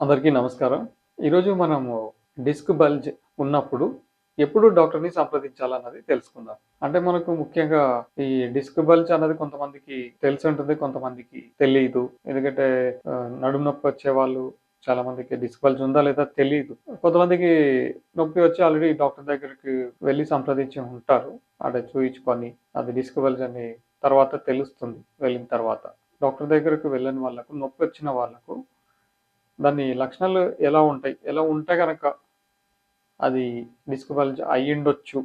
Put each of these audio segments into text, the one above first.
అందరికీ నమస్కారం. ఈరోజు మనము డిస్క్ బల్జ్ ఉన్నప్పుడు ఎప్పుడు డాక్టర్ని సంప్రదించాలన్నది తెలుసుకుందాం. అంటే మనకు ముఖ్యంగా ఈ డిస్క్ బల్జ్ అన్నది కొంతమందికి తెలిసి ఉంటుంది కొంతమందికి తెలియదు ఎందుకంటే నడుము నొప్పి వచ్చే వాళ్ళు చాలా మందికి డిస్క్ బల్జ్ ఉందా లేదా తెలియదు కొంతమందికి నొప్పి వచ్చి ఆల్రెడీ డాక్టర్ దగ్గరికి వెళ్ళి సంప్రదించి ఉంటారు. అంటే చూయించుకొని అది డిస్క్ బల్జ్ అని తర్వాత తెలుస్తుంది వెళ్ళిన తర్వాత. డాక్టర్ దగ్గరకు వెళ్ళని వాళ్ళకు నొప్పి వచ్చిన వాళ్ళకు దాని లక్షణాలు ఎలా ఉంటాయి? ఎలా ఉంటే కనుక అది డిస్క్ అయ్యిండొచ్చు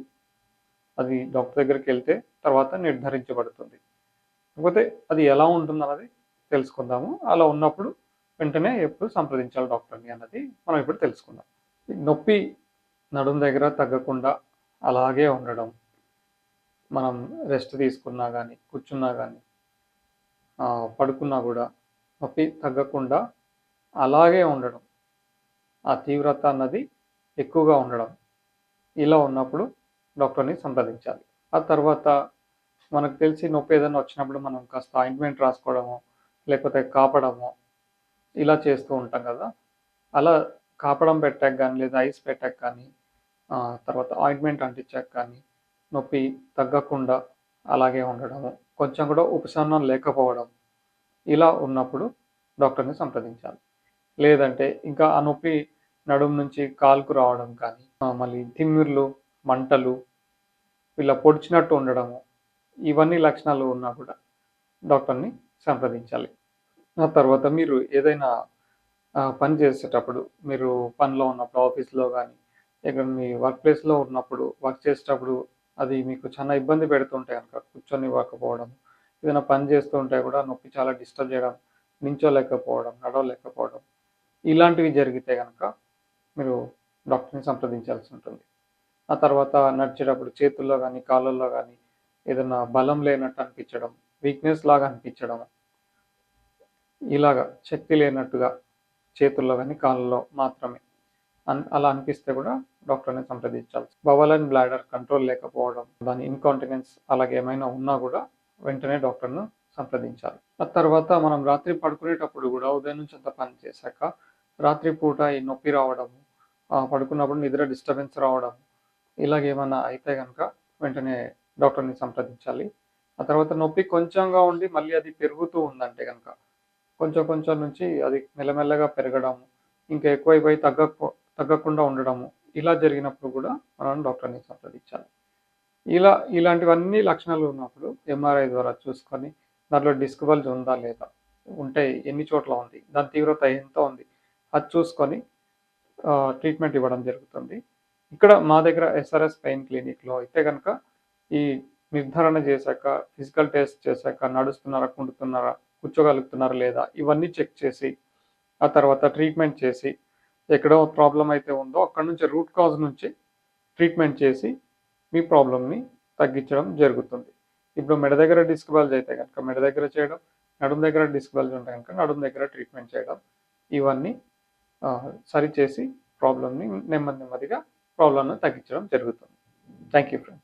అది డాక్టర్ దగ్గరికి వెళ్తే తర్వాత నిర్ధారించబడుతుంది. కాకపోతే అది ఎలా ఉంటుంది అన్నది తెలుసుకుందాము. అలా ఉన్నప్పుడు వెంటనే ఎప్పుడు సంప్రదించాలి డాక్టర్ని అన్నది మనం ఇప్పుడు తెలుసుకుందాం. నొప్పి నడుం దగ్గర తగ్గకుండా అలాగే ఉండడం మనం రెస్ట్ తీసుకున్నా కానీ కూర్చున్నా కానీ పడుకున్నా కూడా నొప్పి తగ్గకుండా అలాగే ఉండడం. ఆ తీవ్రత అన్నది ఎక్కువగా ఉండడం. ఇలా ఉన్నప్పుడు డాక్టర్ని సంప్రదించాలి. ఆ తర్వాత మనకు తెలిసి నొప్పి ఏదైనా వచ్చినప్పుడు మనం కాస్త ఆయింట్మెంట్ రాసుకోవడము లేకపోతే కాపడము ఇలా చేస్తూ ఉంటాం కదా. అలా కాపడం పెట్టాక కానీ లేదా ఐస్ పెట్టాక కానీ తర్వాత ఆయింట్మెంట్ అంటించాక కానీ నొప్పి తగ్గకుండా అలాగే ఉండడము కొంచెం కూడా ఉపశమనం లేకపోవడం ఇలా ఉన్నప్పుడు డాక్టర్ని సంప్రదించాలి. లేదంటే ఇంకా ఆ నొప్పి నడుము నుంచి కాలుకు రావడం కానీ మళ్ళీ తిమ్మిర్లు మంటలు ఇలా పొడిచినట్టు ఉండడము ఇవన్నీ లక్షణాలు ఉన్నా కూడా డాక్టర్ని సంప్రదించాలి. ఆ తర్వాత మీరు ఏదైనా పని చేసేటప్పుడు మీరు పనిలో ఉన్నప్పుడు ఆఫీస్లో కానీ ఇక్కడ మీ వర్క్ ప్లేస్లో ఉన్నప్పుడు వర్క్ చేసేటప్పుడు అది మీకు చాలా ఇబ్బంది పెడుతుంటే కనుక కూర్చొని ఇవ్వకపోవడం ఏదైనా పని చేస్తుంటే కూడా నొప్పి చాలా డిస్టర్బ్ చేయడం నించోలేకపోవడం నడవలేకపోవడం ఇలాంటివి జరిగితే కనుక మీరు డాక్టర్ని సంప్రదించాల్సి ఉంటుంది. ఆ తర్వాత నడిచేటప్పుడు చేతుల్లో కానీ కాళ్ళల్లో కానీ ఏదైనా బలం లేనట్టు అనిపించడం వీక్నెస్ లాగా అనిపించడం ఇలాగా శక్తి లేనట్టుగా చేతుల్లో కానీ కాళ్ళలో మాత్రమే అన్ అలా అనిపిస్తే కూడా డాక్టర్ని సంప్రదించాలి బవల్ అండ్ బ్లాడర్ కంట్రోల్ లేకపోవడం దాని ఇన్కాంటినెన్స్ అలాగే ఏమైనా ఉన్నా కూడా వెంటనే డాక్టర్ను సంప్రదించాలి. ఆ తర్వాత మనం రాత్రి పడుకునేటప్పుడు కూడా ఉదయం నుంచి అంత పని చేశాక రాత్రి పూట ఈ నొప్పి రావడము పడుకున్నప్పుడు నిద్ర డిస్టర్బెన్స్ రావడం ఇలాగేమన్నా అయితే కనుక వెంటనే డాక్టర్ని సంప్రదించాలి. ఆ తర్వాత నొప్పి కొంచెంగా ఉండి మళ్ళీ అది పెరుగుతూ ఉందంటే కనుక కొంచెం కొంచెం నుంచి అది మెల్లమెల్లగా పెరగడము ఇంకా ఎక్కువైపోయి తగ్గ తగ్గకుండా ఉండడము ఇలా జరిగినప్పుడు కూడా మనం డాక్టర్ని సంప్రదించాలి. ఇలా ఇలాంటివన్నీ లక్షణాలు ఉన్నప్పుడు ఎంఆర్ఐ ద్వారా చూసుకొని దాంట్లో డిస్క్ బల్జ్ ఉందా లేదా ఉంటే ఎన్ని చోట్ల ఉంది దాని తీవ్రత ఎంత ఉంది అది చూసుకొని ట్రీట్మెంట్ ఇవ్వడం జరుగుతుంది. ఇక్కడ మా దగ్గర ఎస్ఆర్ఎస్ పెయిన్ క్లినిక్లో అయితే కనుక ఈ నిర్ధారణ చేశాక ఫిజికల్ టెస్ట్ చేశాక నడుస్తున్నారా కుంటున్నారా కూర్చోగలుగుతున్నారా లేదా ఇవన్నీ చెక్ చేసి ఆ తర్వాత ట్రీట్మెంట్ చేసి ఎక్కడో ప్రాబ్లం అయితే ఉందో అక్కడ నుంచి రూట్ కాజ్ నుంచి ట్రీట్మెంట్ చేసి మీ ప్రాబ్లమ్ని తగ్గించడం జరుగుతుంది. ఇప్పుడు మెడ దగ్గర డిస్క్ బల్జ్ అయితే కనుక మెడ దగ్గర చేయడం నడుము దగ్గర డిస్క్ బల్జ్ ఉంటే కనుక నడుము దగ్గర ట్రీట్మెంట్ చేయడం ఇవన్నీ సరిచేసి ప్రాబ్లమ్ని నెమ్మది నెమ్మదిగా ప్రాబ్లమ్ను తగ్గించడం జరుగుతుంది. Thank you friends